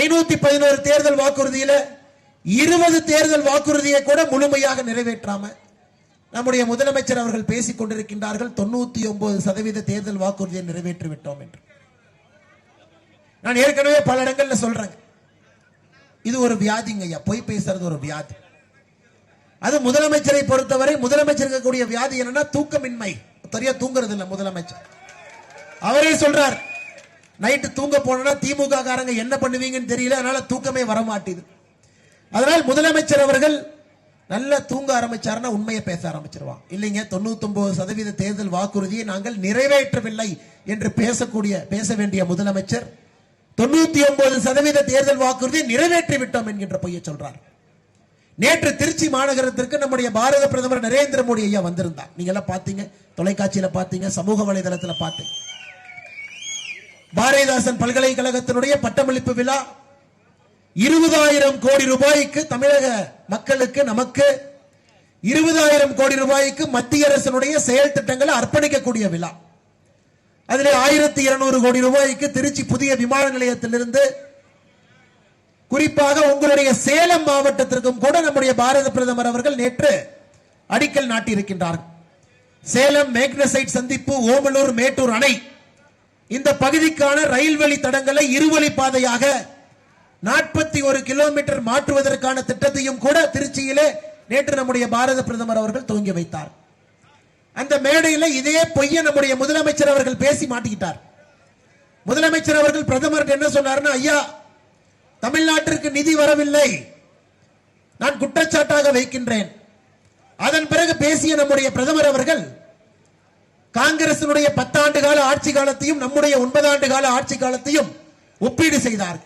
ஐநூத்தி பதினோரு தேர்தல் வாக்குறுதியில இருபது தேர்தல் வாக்குறுதியை கூட முழுமையாக நிறைவேற்றாம நம்முடைய முதலமைச்சர் அவர்கள் பேசிக் கொண்டிருக்கின்றார்கள். தொண்ணூத்தி ஒன்பது சதவீத தேர்தல் வாக்குறுதியை நிறைவேற்றி விட்டோம் என்று. நான் ஏற்கனவே பல இடங்கள்ல சொல்றேன் இது ஒரு வியாதிங்க ஐயா. பொய் பேசுறது ஒரு வியாதி. அது முதலமைச்சரை பொறுத்தவரை முதலமைச்சர் இருக்கக்கூடிய வியாதி என்னன்னா தூக்கமின்மை. சரியா தூங்குறது இல்லை முதலமைச்சர். அவரே சொல்றார் நைட்டு தூங்க போனா திமுக காரங்க என்ன பண்ணுவீங்கன்னு தெரியல அதனால தூக்கமே வரமாட்டேது. அதனால் முதலமைச்சர் அவர்கள் நல்லா தூங்க ஆரம்பிச்சாருன்னா உண்மையை பேச ஆரம்பிச்சிருவான். இல்லைங்க தொண்ணூத்தி சதவீத தேர்தல் வாக்குறுதியை நாங்கள் நிறைவேற்றவில்லை என்று பேசக்கூடிய பேச வேண்டிய முதலமைச்சர் தொண்ணூத்தி ஒன்பது சதவீத தேர்தல் வாக்குறுதியை நிறைவேற்றி விட்டோம் என்கின்ற பொய்யை சொல்றார். நேற்று திருச்சி மாநகரத்திற்கு நம்முடைய பாரத பிரதமர் நரேந்திர மோடி ஐயா வந்திருந்தார். நீங்க எல்லாம் பாத்தீங்க தொலைக்காட்சியில பாத்தீங்க சமூக வலைதளத்துல பாத்தீங்க பாரதிதாசன் பல்கலைக்கழகத்தினுடைய பட்டமளிப்பு விழா. இருபதாயிரம் கோடி ரூபாய்க்கு தமிழக மக்களுக்கு நமக்கு இருபதாயிரம் கோடி ரூபாய்க்கு மத்திய அரசினுடைய செயல் திட்டங்களை அர்ப்பணிக்கக்கூடிய விழா. அதில் ஆயிரத்தி இருநூறு கோடி ரூபாய்க்கு திருச்சி புதிய விமான நிலையத்திலிருந்து குறிப்பாக உங்களுடைய சேலம் மாவட்டத்திற்கும் கூட நம்முடைய பாரத பிரதமர் அவர்கள் நேற்று அடிக்கல் நாட்டியிருக்கின்றார்கள். சேலம் மேக்னசைட் சந்திப்பு ஓமலூர் மேட்டூர் அணை இந்த பகுதிக்கான ரயில் வழி தடங்களை இருவழி பாதையாக நாற்பத்தி ஒரு கிலோமீட்டர் மாற்றுவதற்கான திட்டத்தையும் கூட திருச்சியிலே நேற்று நம்முடைய பாரத பிரதமர் அவர்கள் துவங்கி வைத்தார். அந்த மேடையில் இதே பொய்ய நம்முடைய முதலமைச்சர் அவர்கள் பேசி மாட்டிக்கிட்டார். முதலமைச்சர் அவர்கள் பிரதமர் என்ன சொன்னார்னா ஐயா தமிழ்நாட்டிற்கு நிதி வரவில்லை. நான் குற்றச்சாட்டாக வைக்கின்றேன். அதன் பிறகு பேசிய நம்முடைய பிரதமர் அவர்கள் காங்கிரசினுடைய பத்தாண்டு கால ஆட்சி காலத்தையும் நம்முடைய ஒன்பது ஆண்டு கால ஆட்சி காலத்தையும் ஒப்பீடு செய்தார்.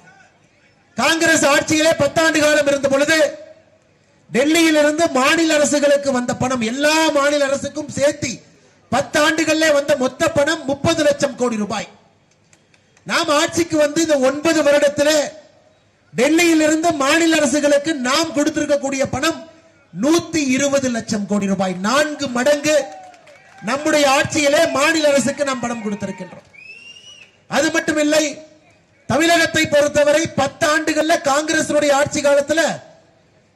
காங்கிரஸ் ஆட்சியிலே பத்தாண்டு காலம் இருந்த பொழுது டெல்லியிலிருந்து மாநில அரசுகளுக்கு வந்த பணம் எல்லா மாநில அரசுக்கும் சேர்த்து பத்தாண்டுகளிலே வந்த மொத்த பணம் முப்பது லட்சம் கோடி ரூபாய். நாம் ஆட்சிக்கு வந்து இந்த ஒன்பது வருடத்தில் டெல்லியிலிருந்து மாநில அரசுகளுக்கு நாம் கொடுத்திருக்கக்கூடிய பணம் நூத்தி இருபது லட்சம் கோடி ரூபாய். நான்கு மடங்கு நம்முடைய ஆட்சியிலே மாநில அரசுக்கு நாம் பணம் கொடுத்திருக்கின்றோம். அது மட்டுமில்லை தமிழகத்தை பொறுத்தவரை பத்து ஆண்டுகள்ல காங்கிரசுடைய ஆட்சி காலத்துல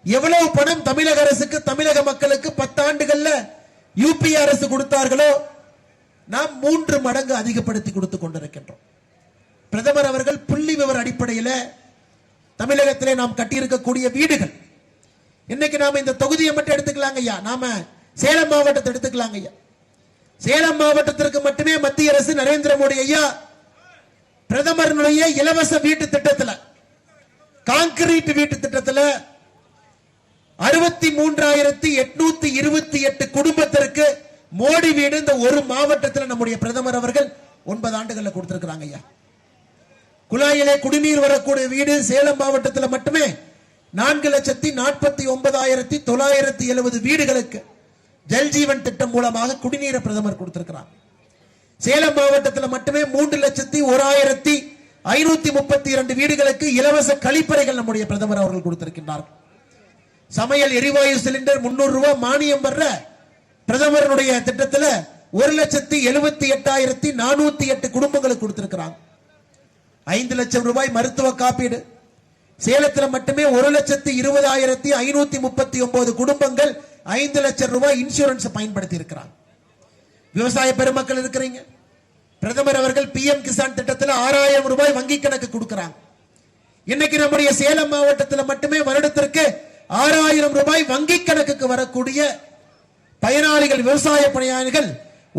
எவ்வளவு பணம் தமிழக அரசுக்கு தமிழக மக்களுக்கு பத்து ஆண்டுகள்ல யூபி அரசு கொடுத்தார்களோ நாம் மூன்று மடங்கு அதிகப்படுத்தி கொடுத்து கொண்டிருக்கின்றோம். பிரதமர் அவர்கள் புள்ளி விவர அடிப்படையில் தமிழகத்திலே நாம் கட்டியிருக்கக்கூடிய வீடுகள். இன்னைக்கு நாம இந்த தொகுதியை மட்டும் எடுத்துக்கலாங்க ஐயா நாம சேலம் மாவட்டத்தை எடுத்துக்கலாங்க ஐயா சேலம் மாவட்டத்திற்கு மட்டுமே மத்திய அரசு நரேந்திர மோடி ஐயா பிரதமருடைய இலவச வீட்டு திட்டத்தில் கான்கிரீட் வீட்டு திட்டத்தில் அறுபத்தி மூன்றாயிரத்தி எட்நூத்தி இருபத்தி எட்டு குடும்பத்திற்கு மோடி வீடு இந்த ஒரு மாவட்டத்தில் நம்முடைய பிரதமர் அவர்கள் ஒன்பது ஆண்டுகள்ல கொடுத்திருக்கிறாங்க ஐயா. குழாயிலே குடிநீர் வரக்கூடிய வீடு சேலம் மாவட்டத்தில் மட்டுமே நான்கு லட்சத்தி நாற்பத்தி ஒன்பதாயிரத்தி தொள்ளாயிரத்தி எழுபது வீடுகளுக்கு ஜல்ஜீவன் திட்டம் மூலமாக குடிநீரை பிரதமர் கொடுத்திருக்கிறார். சேலம் மாவட்டத்தில் மட்டுமே மூன்று லட்சத்தி ஓராயிரத்தி ஐநூத்தி முப்பத்தி இரண்டு வீடுகளுக்கு இலவச கழிப்பறைகள் நம்முடைய பிரதமர் அவர்கள் கொடுத்திருக்கின்றார். சமையல் எரிவாயு சிலிண்டர் முன்னூறு ரூபாய் மானியம் வர்ற பிரதமருடைய திட்டத்துல ஒரு லட்சத்தி எழுபத்தி எட்டாயிரத்தி நானூத்தி எட்டு குடும்பங்களுக்கு கொடுத்திருக்கிறாங்க. ஐந்து லட்சம் ரூபாய் மருத்துவ காப்பீடு. சேலத்துல மட்டுமே ஒரு லட்சத்தி இருபதாயிரத்தி ஐநூத்தி முப்பத்தி ஒன்பது குடும்பங்கள் ஐந்து லட்சம் ரூபாய் இன்சூரன்ஸ் பயன்படுத்தி இருக்கிறார் விவசாய பெருமக்கள் இருக்கிறீங்க. பிரதமர் அவர்கள் பிஎம் கிசான் திட்டத்தில் ஆறாயிரம் ரூபாய் வங்கி கணக்கு கொடுக்கிறாங்க. இன்னைக்கு நம்முடைய சேலம் மாவட்டத்தில் மட்டுமே வருடத்திற்கு ஆறாயிரம் ரூபாய் வங்கி கணக்குக்கு வரக்கூடிய பயனாளிகள் விவசாய பயனாளிகள்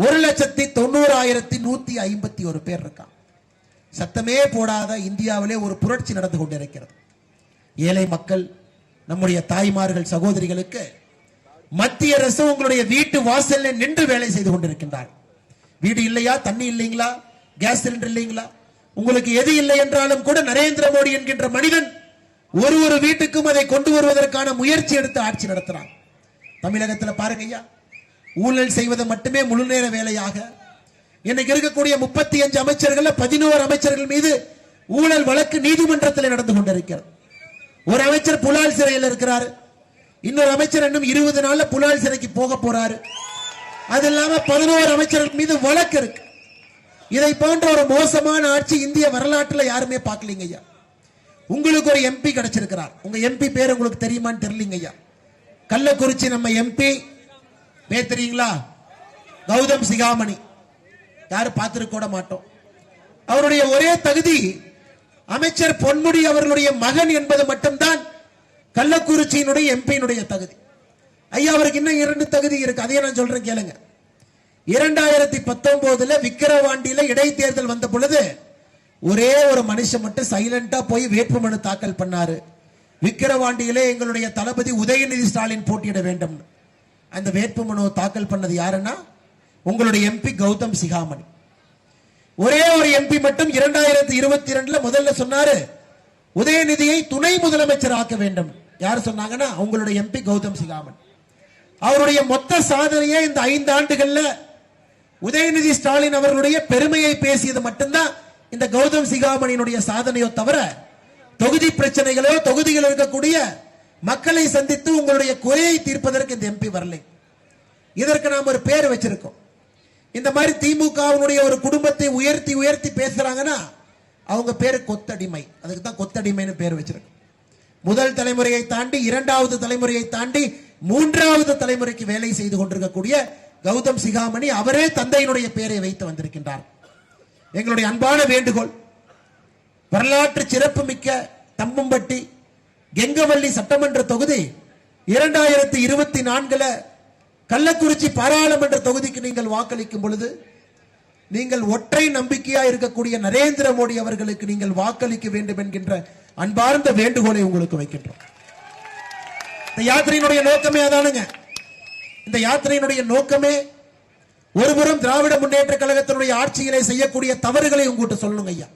ஒரு லட்சத்தி தொண்ணூறாயிரத்தி நூத்தி ஐம்பத்தி ஒரு பேர் இருக்காங்க. சத்தமே போடாத இந்தியாவிலே ஒரு புரட்சி நடந்து கொண்டிருக்கிறது. ஏழை மக்கள் நம்முடைய தாய்மார்கள் சகோதரிகளுக்கு மத்திய அரசு உங்களுடைய வீட்டு வாசல்ல நின்று வேலை செய்து கொண்டிருக்கின்றார். வீடு இல்லையா? தண்ணி இல்லைங்களா? கேஸ் சிலிண்டர் இல்லைங்களா? உங்களுக்கு எது இல்லை என்றாலும் கூட நரேந்திர மோடி என்கின்ற மனிதன் ஒரு ஒரு வீட்டுக்கும் அதை கொண்டு வருவதற்கான முயற்சி எடுத்து ஆட்சி நடத்துறான். தமிழகத்தில் பாருங்க ஐயா. ஊழல் செய்வது மட்டுமே முழு நேர வேலையாக. இன்னைக்கு இருக்கக்கூடிய முப்பத்தி அஞ்சு அமைச்சர்கள் பதினோரு அமைச்சர்கள் மீது ஊழல் வழக்கு நீதிமன்றத்தில் நடந்து கொண்டிருக்கிறது. ஒரு அமைச்சர் புலால் சிறையில் இருக்கிறார். இன்னொரு அமைச்சர் இன்னும் இருபது நாள்ல புலால் சிறைக்கு போக போறாரு. அது இல்லாம பதினோரு அமைச்சர்கள் மீது வழக்கு இருக்கு. இதை போன்ற ஒரு மோசமான ஆட்சி இந்திய வரலாற்றுல யாருமே பார்க்கலீங்க ஐயா. உங்களுக்கு ஒரு எம்பி கிடைச்சிருக்கிறார். உங்க எம்பி பேர் உங்களுக்கு தெரியுமான்னு தெரியலீங்க ஐயா. கள்ளக்குறிச்சி நம்ம எம்பி பேர் தெரியுங்களா? கௌதம் சிகாமணி. யாரும் பார்த்துருக்க கூட மாட்டோம். அவருடைய ஒரே தகுதி அமைச்சர் பொன்முடி அவர்களுடைய மகன் என்பது மட்டும்தான். கள்ளக்குறிச்சியினுடைய எம்பியினுடைய தகுதி. ஐயா அவருக்கு இன்னும் இரண்டு தகுதி இருக்கு. அதையே நான் சொல்றேன் கேளுங்க. இரண்டாயிரத்தி பத்தொன்பதுல விக்கிரவாண்டியில இடைத்தேர்தல் வந்த பொழுது ஒரே ஒரு மனுஷன் மட்டும் சைலண்டா போய் வேட்புமனு தாக்கல் பண்ணாரு. விக்கிரவாண்டியிலே எங்களுடைய தளபதி உதயநிதி ஸ்டாலின் போட்டியிட வேண்டும். அந்த வேட்புமனு தாக்கல் பண்ணது யாருன்னா உங்களுடைய எம்பி கௌதம் சிகாமணி. ஒரே ஒரு எம்பி மட்டும் இரண்டாயிரத்தி இருபத்தி இரண்டுல முதல்ல சொன்னாரு உதயநிதியை துணை முதலமைச்சர் ஆக்க வேண்டும். யார் சொன்னாங்கன்னா உங்களுடைய எம்பி கௌதம் சிகாமன். அவருடைய மொத்த சாதனையே இந்த ஐந்து ஆண்டுகள்ல உதயநிதி ஸ்டாலின் அவர்களுடைய பெருமையை பேசியது மட்டும்தான் இந்த கௌதம் சிகாமணியினுடைய சாதனையோ தவிர தொகுதி பிரச்சனைகளோ தொகுதியில் இருக்கக்கூடிய மக்களை சந்தித்து உங்களுடைய குறையை தீர்ப்பதற்கு இந்த எம்பி வரலை. இதற்கு நாம் ஒரு பேர் வச்சிருக்கோம். இந்த மாதிரி திமுகவினுடைய ஒரு குடும்பத்தை உயர்த்தி உயர்த்தி பேசுறாங்கன்னா அவங்க பேரு கொத்தடிமை. அதுக்கு தான் கொத்தடிமைன்னு பேர் வச்சிருக்கோம். முதல் தலைமுறையை தாண்டி இரண்டாவது தலைமுறையை தாண்டி மூன்றாவது தலைமுறைக்கு வேலை செய்து கொண்டிருக்கக்கூடிய கௌதம் சிகாமணி அவரே தந்தையினுடைய பெயரை வைத்து வந்திருக்கின்றார். எங்களுடைய அன்பான வேண்டுகோள் வரலாற்று சிறப்பு மிக்க தம்பம்பட்டி கெங்கவள்ளி சட்டமன்ற தொகுதி இரண்டாயிரத்தி இருபத்தி நான்குல கள்ளக்குறிச்சி பாராளுமன்ற தொகுதிக்கு நீங்கள் வாக்களிக்கும் பொழுது நீங்கள் ஒற்றை நம்பிக்கையா இருக்கக்கூடிய நரேந்திர மோடி அவர்களுக்கு நீங்கள் வாக்களிக்க வேண்டும் என்கின்ற அன்பார்ந்த வேண்டுகோளை உங்களுக்கு வைக்கின்றோம். இந்த யாத்திரையினுடைய நோக்கமே அதானுங்க. இந்த யாத்திரையினுடைய நோக்கமே ஒருபுறம் திராவிட முன்னேற்ற கழகத்தினுடைய ஆட்சியிலே செய்யக்கூடிய தவறுகளை உங்ககிட்ட சொல்லணும் ஐயா.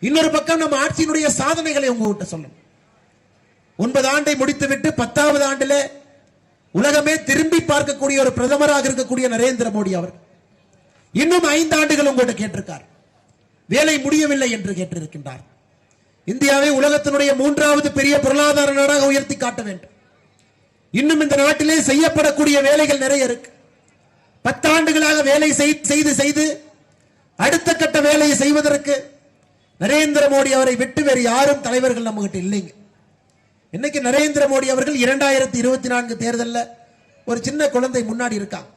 இன்னொரு பக்கம் நம்ம ஆட்சியினுடைய சாதனைகளை உங்ககிட்ட சொல்லணும். ஒன்பது ஆண்டை முடித்துவிட்டு பத்தாவது ஆண்டுல உலகமே திரும்பி பார்க்கக்கூடிய ஒரு பிரதமராக இருக்கக்கூடிய நரேந்திர மோடி அவர் இன்னும் ஐந்து ஆண்டுகள் உங்கள்கிட்ட கேட்டிருக்கார். வேலை முடியவில்லை என்று கேட்டிருக்கின்றார். இந்தியாவை உலகத்தினுடைய மூன்றாவது பெரிய பொருளாதார நாடாக உயர்த்தி காட்ட வேண்டும். இன்னும் இந்த நாட்டிலே செய்யப்படக்கூடிய வேலைகள் நிறைய இருக்கு. பத்தாண்டுகளாக வேலை செய்து செய்து அடுத்த கட்ட வேலையை செய்வதற்கு நரேந்திர மோடி அவரை விட்டு வேறு யாரும் தலைவர்கள் நம்ம கிட்ட இல்லைங்க. இன்னைக்கு நரேந்திர மோடி அவர்கள் இரண்டாயிரத்தி இருபத்தி நான்கு தேர்தல்ல ஒரு சின்ன குழந்தை முன்னாடி இருக்கான்.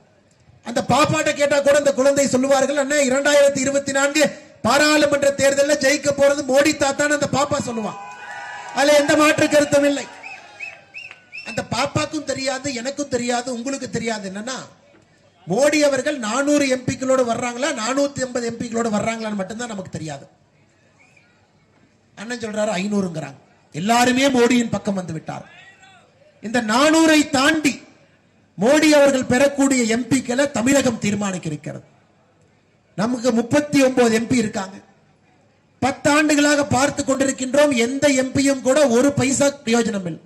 அந்த பாப்பாட்ட கேட்டா கூட அந்த குழந்தை சொல்லுவார்கள் அண்ணா இரண்டாயிரத்தி இருபத்தி நான்கு பாராளுமன்ற தேர்தலில் ஜெயிக்க போறது மோடி தாத்தான்னு அந்த பாப்பா சொல்லுவான் அதுல எந்த மாற்று கருத்தும் இல்லை. அந்த பாப்பாக்கும் தெரியாது எனக்கும் தெரியாது உங்களுக்கு தெரியாது. என்னன்னா மோடி அவர்கள் நானூறு எம்பிக்களோடு வர்றாங்களா நானூத்தி ஐம்பது எம்பிக்களோடு வர்றாங்களான்னு மட்டும்தான் நமக்கு தெரியாது. அண்ணன் சொல்றாரு ஐநூறுங்கிறாங்க. எல்லாருமே மோடியின் பக்கம் வந்து விட்டார். இந்த நானூரை தாண்டி மோடி அவர்கள் பெறக்கூடிய எம்பிக்களை தமிழகம் தீர்மானிக்க இருக்கிறது. நமக்கு முப்பத்தி ஒன்பது எம்பி இருக்காங்க. பத்தாண்டுகளாக பார்த்து கொண்டிருக்கின்றோம் எந்த எம்பியும் கூட ஒரு பைசா பிரயோஜனம் இல்லை.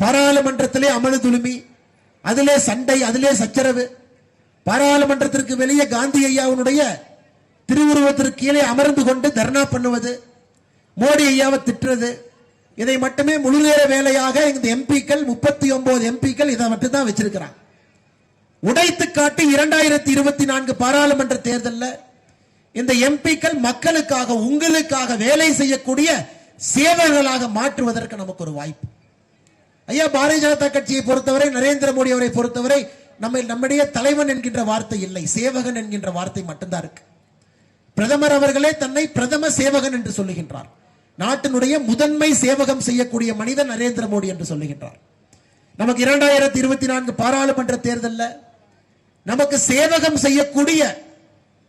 பாராளுமன்றத்திலே அமளி துளுமி அதிலே சண்டை அதிலே சச்சரவு. பாராளுமன்றத்திற்கு வெளியே காந்தி ஐயாவுடைய திருவுருவத்திற்கு கீழே அமர்ந்து கொண்டு தர்ணா பண்ணுவது மோடி ஐயாவை திட்டுறது இதை மட்டுமே முழு நேர வேலையாக இந்த எம்பிக்கள் முப்பத்தி ஒன்பது எம்பிக்கள் இதை மட்டும்தான் வச்சிருக்கிறாங்க. உடைத்து காட்டி இரண்டாயிரத்தி இருபத்தி நான்கு பாராளுமன்ற தேர்தலில் இந்த எம்பிக்கள் மக்களுக்காக உங்களுக்காக வேலை செய்யக்கூடிய சேவகர்களாக மாற்றுவதற்கு நமக்கு ஒரு வாய்ப்பு. ஐயா பாரதிய ஜனதா கட்சியை பொறுத்தவரை நரேந்திர மோடி அவரை பொறுத்தவரை நம்ம நம்முடைய தலைவன் என்கின்ற வார்த்தை இல்லை. சேவகன் என்கின்ற வார்த்தை மட்டும்தான் இருக்கு. பிரதமர் அவர்களே தன்னை பிரதம சேவகன் என்று சொல்லுகின்றார். நாட்டினுடைய முதன்மை சேவகம் செய்யக்கூடிய மனிதன் நரேந்திர மோடி என்று சொல்லுகின்றார். நமக்கு இரண்டாயிரத்தி இருபத்தி நான்கு பாராளுமன்ற தேர்தலில் நமக்கு சேவகம் செய்யக்கூடிய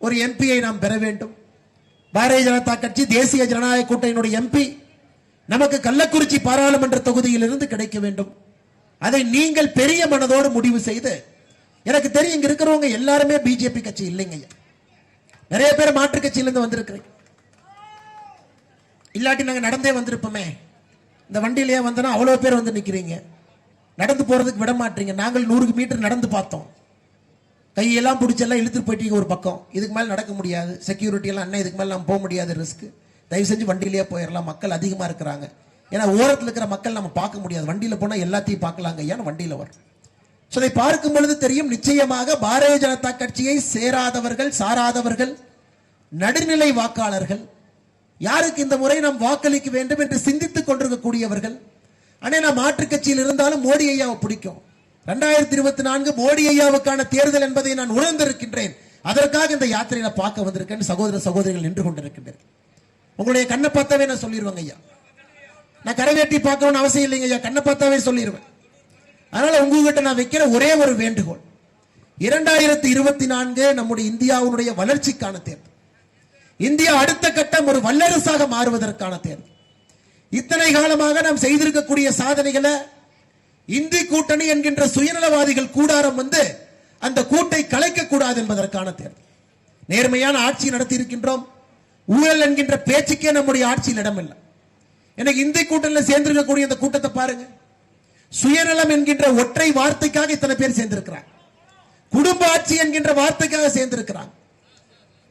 ஒரு எம்பியை நாம் பெற வேண்டும். பாரதிய ஜனதா கட்சி தேசிய ஜனநாயக கூட்டணியினுடைய எம்பி நமக்கு கள்ளக்குறிச்சி பாராளுமன்ற தொகுதியிலிருந்து கிடைக்க வேண்டும். அதை நீங்கள் பெரிய மனதோடு முடிவு செய்து எனக்கு தெரியும் இங்க இருக்கிறவங்க எல்லாருமே பிஜேபி கட்சி இல்லைங்க நிறைய பேர் மாற்று கட்சியிலிருந்து வந்திருக்கிறீங்க. இல்லாட்டி நாங்கள் நடந்தே வந்திருப்போமே. இந்த வண்டியிலேயே வந்தோன்னா அவ்வளோ பேர் வந்து நிற்கிறீங்க நடந்து போகிறதுக்கு விட மாட்டீங்க. நாங்கள் நூறு மீட்டர் நடந்து பார்த்தோம். கையெல்லாம் பிடிச்செல்லாம் இழுத்துட்டு போயிட்டீங்க ஒரு பக்கம். இதுக்கு மேல நடக்க முடியாது. செக்யூரிட்டி எல்லாம் அண்ணன் இதுக்கு மேல நம்ம போக முடியாது ரிஸ்க் தயவு செஞ்சு வண்டியிலேயே போயிடலாம். மக்கள் அதிகமா இருக்கிறாங்க. ஏன்னா ஓரத்தில் இருக்கிற மக்கள் நம்ம பார்க்க முடியாது. வண்டியில போனா எல்லாத்தையும் பார்க்கலாங்க. ஏன்னா வண்டியில வரும்? ஸோ இதை பார்க்கும் பொழுது தெரியும் நிச்சயமாக பாரதிய ஜனதா கட்சியை சேராதவர்கள் சாராதவர்கள் நடுநிலை வாக்காளர்கள் யாருக்கு இந்த முறை நாம் வாக்களிக்க வேண்டும் என்று சிந்தித்துக் கொண்டிருக்கக்கூடியவர்கள்? ஆனால் நான் மாற்றுக் கட்சியில் இருந்தாலும் மோடி ஐயாவை பிடிக்கும். ரெண்டாயிரத்தி இருபத்தி நான்கு மோடி ஐயாவுக்கான தேர்தல் என்பதை நான் உணர்ந்திருக்கின்றேன். அதற்காக இந்த யாத்திரையில பார்க்க வந்திருக்கேன் சகோதர சகோதரிகள் நின்று கொண்டிருக்கின்றேன் உங்களுடைய கண்ணை பார்த்தாவே நான் சொல்லிடுவேங்க ஐயா. நான் கரைவேட்டி பார்க்கணும்னு அவசியம் இல்லைங்க ஐயா. கண்ணை பார்த்தாவே சொல்லிடுவேன் அதனால உங்ககிட்ட நான் வைக்கிற ஒரே ஒரு வேண்டுகோள். இரண்டாயிரத்தி இருபத்தி நான்கு நம்முடைய இந்தியாவுடைய வளர்ச்சிக்கான தேர்தல். இந்தியா அடுத்த கட்டம் ஒரு வல்லரசாக மாறுவதற்கான தேர்தல். இத்தனை காலமாக நாம் செய்திருக்கக்கூடிய சாதனைகளை இந்தி கூட்டணி என்கின்ற சுயநலவாதிகள் கூடாரம் வந்து அந்த கூட்டை கலைக்க கூடாது என்பதற்கான தேர்தல் நேர்மையான ஆட்சி நடத்தி இருக்கின்றோம் ஊழல் என்கின்ற பேச்சுக்கே நம்முடைய ஆட்சியில் இடமில்லை. எனக்கு இந்தி கூட்டணியில் சேர்ந்திருக்கக்கூடிய இந்த கூட்டத்தை பாருங்க. சுயநலம் என்கின்ற ஒற்றை வார்த்தைக்காக இத்தனை பேர் சேர்ந்திருக்கிறார் குடும்ப ஆட்சி என்கின்ற வார்த்தைக்காக சேர்ந்திருக்கிறார்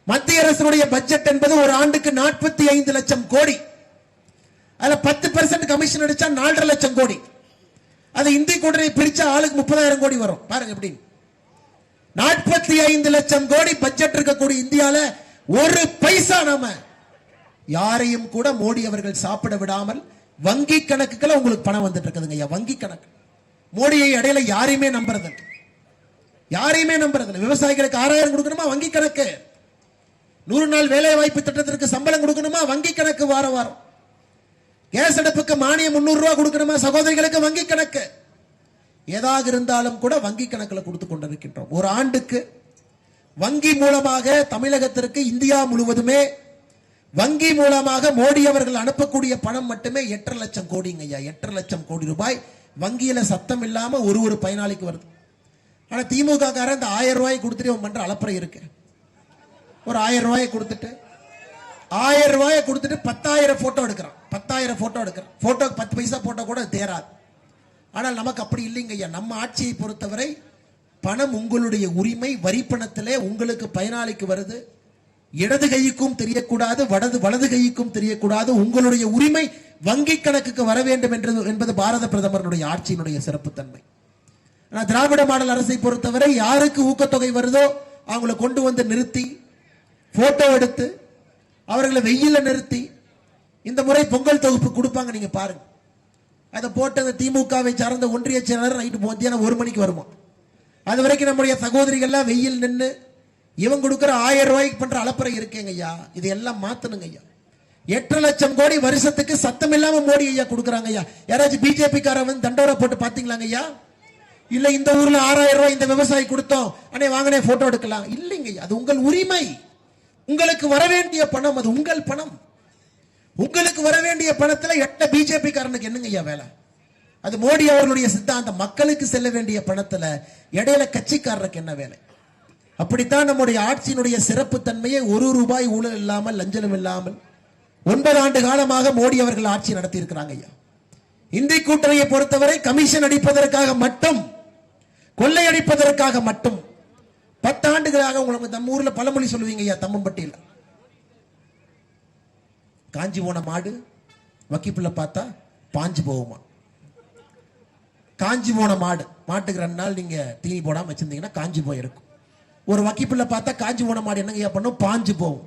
மத்திய அரசுடைய பட்ஜெட் என்பது ஒரு ஆண்டுக்கு நாற்பத்தி ஐந்து லட்சம் கோடி. அதுல பத்து பெர்சென்ட் கமிஷன் அடிச்சா நாலரை லட்சம் கோடி. அது இந்தி கூட்டணி பிரிச்சா ஆளுக்கு முப்பதாயிரம் கோடி வரும். பாருங்க எப்படி. நாற்பத்தி ஐந்து லட்சம் கோடி பட்ஜெட் இருக்கக்கூடிய இந்தியால ஒரு பைசா நாம யாரையும் கூட மோடி அவர்கள் சாப்பிட விடாமல் வங்கி கணக்குகளை உங்களுக்கு பணம் வந்துட்டு இருக்குதுங்க ஐயா. வங்கி கணக்கு. மோடியை இடையில யாரையுமே நம்புறது யாரையுமே நம்புறது விவசாயிகளுக்கு ஆறாயிரம் கொடுக்கணுமா? வங்கி கணக்கு. நூறு நாள் வேலை வாய்ப்பு திட்டத்திற்கு சம்பளம் கொடுக்கணுமா? வங்கி கணக்கு வார வாரம். கேஸ் அடுப்புக்கு மானியம் முன்னூறு ரூபா கொடுக்கணுமா? சகோதரிகளுக்கு வங்கி கணக்கு. ஏதாக இருந்தாலும் கூட வங்கி கணக்கில் கொடுத்து கொண்டிருக்கின்றோம். ஒரு ஆண்டுக்கு வங்கி மூலமாக தமிழகத்திற்கு இந்தியா முழுவதுமே வங்கி மூலமாக மோடி அவர்கள் அனுப்பக்கூடிய பணம் மட்டுமே எட்டரை லட்சம் கோடிங்க ஐயா. எட்டரை லட்சம் கோடி ரூபாய் வங்கியில சத்தம் இல்லாம ஒரு ஒரு பயனாளிக்கு வருது. ஆனா திமுக காரன் இந்த ஆயிரம் ரூபாய் கொடுத்துட்டு அவன் பண்ற அலப்பறை இருக்கு. ஒரு ஆயிரம் ரூபாய் கொடுத்துட்டு ஆயிரம் ரூபாயை கொடுத்துட்டு பத்தாயிரம் போட்டோ எடுக்கிறான். பத்தாயிரம் போட்டோ எடுக்கிறான். போட்டோக்கு பத்து பைசா போட்டோ கூட தேராது. ஆனால் நமக்கு அப்படி இல்லைங்க ஐயா. நம்ம ஆட்சியை பொறுத்தவரை பணம் உங்களுடைய உரிமை வரி பணத்திலே உங்களுக்கு பயனாளிக்கு வருது. இடது கைக்கும் தெரியக்கூடாது வடது வலது கைக்கும் தெரியக்கூடாது. உங்களுடைய உரிமை வங்கி கணக்குக்கு வர வேண்டும் என்றது என்பது பாரத பிரதமருடைய ஆட்சியினுடைய சிறப்புத்தன்மை. ஆனால் திராவிட மாடல் அரசை பொறுத்தவரை யாருக்கு ஊக்கத்தொகை வருதோ அவங்கள கொண்டு வந்து நிறுத்தி போட்டோ எடுத்து அவர்களை வெயில நிறுத்தி இந்த முறை பொங்கல் தொகுப்பு கொடுப்பாங்க நீங்க பாருங்க. அதை போட்டு அந்த திமுகவை சார்ந்த ஒன்றிய செயலாளர் நைட்டு மத்தியானம் ஒரு மணிக்கு வருமா? அது வரைக்கும் நம்முடைய சகோதரிகள்லாம் வெயில் நின்று இவன் கொடுக்குற ஆயிரம் ரூபாய்க்கு பண்ற அலப்பறை இருக்கேங்க ஐயா. இது எல்லாம் மாத்தணுங்க ஐயா. எட்டு லட்சம் கோடி வருஷத்துக்கு சத்தம் இல்லாம மோடி ஐயா கொடுக்குறாங்க ஐயா. யாராச்சும் பிஜேபி கார வந்து போட்டு பாத்தீங்களாங்க ஐயா? இல்ல இந்த ஊர்ல ஆறாயிரம் ரூபாய் இந்த விவசாயி கொடுத்தோம். அண்ணே வாங்கினே போட்டோ எடுக்கலாம். இல்லைங்க ஐயா அது உங்கள் உரிமை. உங்களுக்கு வரவேண்டிய பணம் அது உங்கள் பணம். உங்களுக்கு வரவேண்டிய பணத்துல எட்ட பிஜேபி காரனுக்கு என்னங்க ஐயா வேலை? அது மோடி அவர்களுடைய சித்தாந்தம். மக்களுக்கு செல்ல வேண்டிய பணத்துல இடையில கட்சிக்காரருக்கு என்ன வேலை? அப்படித்தான் நம்முடைய ஆட்சியினுடைய சிறப்பு தன்மையை ஒரு ரூபாய் ஊழல் இல்லாமல் லஞ்சனம் இல்லாமல் ஒன்பது ஆண்டு காலமாக மோடி அவர்கள் ஆட்சி நடத்தி இருக்கிறாங்க ஐயா. இந்தி கூட்டணியை பொறுத்தவரை கமிஷன் அடிப்பதற்காக மட்டும் கொள்ளை அடிப்பதற்காக மட்டும் பத்தாண்டுகளாக உங்களுக்கு நம்ம ஊர்ல பழமொழி சொல்லுவீங்க ஐயா தம்மம்பட்டியில். காஞ்சி போன மாடு வக்கிப்புல பார்த்தா பாஞ்சு போகுமா? காஞ்சி போன மாடு மாட்டுக்கு ரெண்டு நாள் நீங்க தீனி போடாம வச்சிருந்தீங்கன்னா காஞ்சி போயிருக்கும். ஒரு வக்கிப்புல பார்த்தா காஞ்சி போன மாடு என்னங்க ஐயா பண்ணும்? பாஞ்சு போகும்.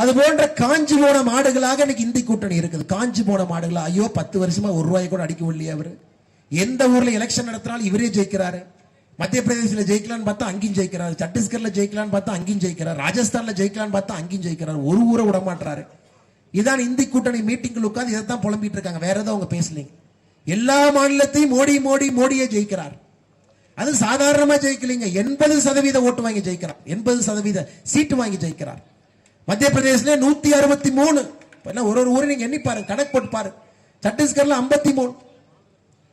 அது போன்ற காஞ்சி போன மாடுகளாக இன்னைக்கு இந்தி கூட்டணி இருக்குது. காஞ்சி போன மாடுகளா ஐயோ பத்து வருஷமா ஒரு ரூபாய் கூட அடிக்க இல்லையா அவரு. எந்த ஊர்ல எலெக்ஷன் நடத்தினாலும் இவரே ஜெயிக்கிறாரு. மத்திய பிரதேசில் ஜெயிக்கலாம்னு பார்த்தா அங்கேயும் ஜெயிக்கிறார். சத்தீஸ்கர்ல ஜெயிக்கலாம்னு பார்த்தா அங்கேயும் ஜெயிக்கிறார். ராஜஸ்தான்ல ஜெயிக்கலான்னு பார்த்தா அங்கேயும் ஜெயிக்கிறார். ஒரு ஊரை விட மாட்டாரு இதான் இந்தி கூட்டணி மீட்டிங்கில் உட்கார்ந்து இதை தான் புலம்பிட்டு இருக்காங்க. வேற ஏதோ அவங்க பேசலீங்க. எல்லா மாநிலத்தையும் மோடி மோடி மோடியே ஜெயிக்கிறார். அது சாதாரணமா ஜெயிக்கலீங்க. எண்பது சதவீத ஓட்டு வாங்கி ஜெயிக்கிறார். எண்பது சதவீத சீட்டு வாங்கி ஜெயிக்கிறார். மத்திய பிரதேசில நூத்தி அறுபத்தி மூணு. என்ன ஒரு ஒரு ஊரை நீங்க எண்ணி பாருங்க. கணக்கு போட்டு பாருங்க. சத்தீஸ்கர்ல ஐம்பத்தி மூணு.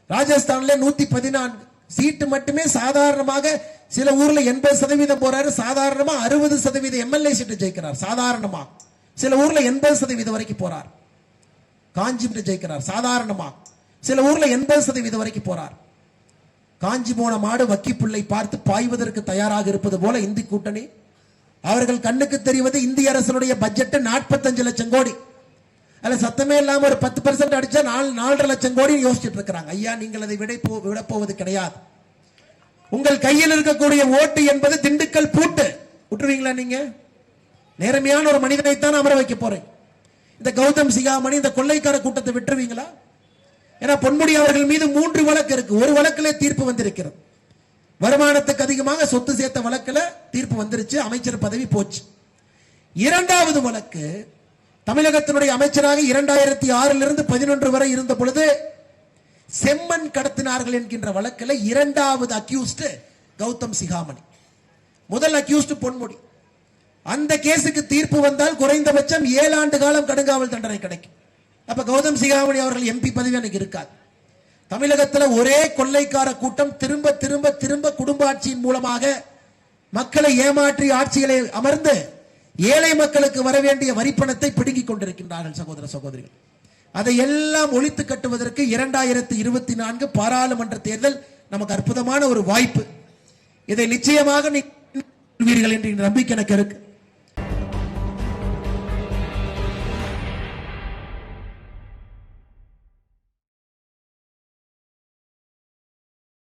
ராஜஸ்தான்ல நூத்தி பதினான்கு. சீட்டு மட்டுமே சாதாரணமாக சில ஊர்ல எண்பது சதவீதம் போறாரு சாதாரணமா அறுபது சதவீதம் எம்எல்ஏ சீட்டு ஜெயிக்கிறார் சாதாரணமா. சில ஊர்ல எண்பது சதவீதம் வரைக்கும் போறார். காஞ்சி ஜெயிக்கிறார் சாதாரணமா. சில ஊர்ல எண்பது சதவீதம் வரைக்கும் போறார். காஞ்சி போன மாடு வக்கி பார்த்து பாய்வதற்கு தயாராக இருப்பது போல இந்தி கூட்டணி. அவர்கள் கண்ணுக்கு தெரிவது இந்திய அரசனுடைய பட்ஜெட் 45 லட்சம் கோடி. அதில் சத்தமே இல்லாமல் ஒரு பத்து பர்சன்ட் அடித்தா நாலு நாலரை லட்சம் கோடி யோசிச்சுட்டு இருக்கிறாங்க. ஐயா நீங்கள் அதை விடை போ விடப்போவது கிடையாது. உங்கள் கையில் இருக்கக்கூடிய ஓட்டு என்பது திண்டுக்கல் பூட்டு. விட்டுருவீங்களா நீங்க? நேர்மையான ஒரு மனிதனைத்தான் அமர வைக்க போறேன். இந்த கௌதம் சிகாமணி இந்த கொள்ளைக்கார கூட்டத்தை விட்டுருவீங்களா? ஏன்னா பொன்முடி அவர்கள் மீது மூன்று வழக்கு இருக்கு. ஒரு வழக்கிலே தீர்ப்பு வந்திருக்கிறது. வருமானத்துக்கு அதிகமாக சொத்து சேர்த்த வழக்கில் தீர்ப்பு வந்துருச்சு அமைச்சர் பதவி போச்சு. இரண்டாவது வழக்கு தமிழகத்தினுடைய அமைச்சராக இரண்டாயிரத்தி ஆறிலிருந்து பதினொன்று வரை இருந்த பொழுது செம்மண் கடத்தினார்கள் என்கின்ற வழக்கில் இரண்டாவது அக்யூஸ்ட் கௌதம் சிகாமணி. முதல் அக்யூஸ்ட் பொன்முடி. அந்த கேஸுக்கு தீர்ப்பு வந்தால் குறைந்தபட்சம் ஏழு ஆண்டு காலம் கடுங்காவல் தண்டனை கிடைக்கும். அப்ப கௌதம் சிகாமணி அவர்கள் எம்பி பதவி எனக்கு இருக்காது. தமிழகத்தில் ஒரே கொள்ளைக்கார கூட்டம் திரும்ப திரும்ப திரும்ப குடும்ப ஆட்சியின் மூலமாக மக்களை ஏமாற்றி ஆட்சிகளை அமர்ந்து ஏழை மக்களுக்கு வர வேண்டிய வரிப்பணத்தை பிடுங்கிக் கொண்டிருக்கின்றார்கள் சகோதர சகோதரிகள். அதை எல்லாம் ஒழித்து கட்டுவதற்கு இரண்டாயிரத்தி இருபத்தி நான்கு பாராளுமன்ற தேர்தல் நமக்கு அற்புதமான ஒரு வாய்ப்பு. இதை நிச்சயமாக நீ வெல்வீர்கள் என்ற நம்பிக்கை எனக்கு இருக்கு.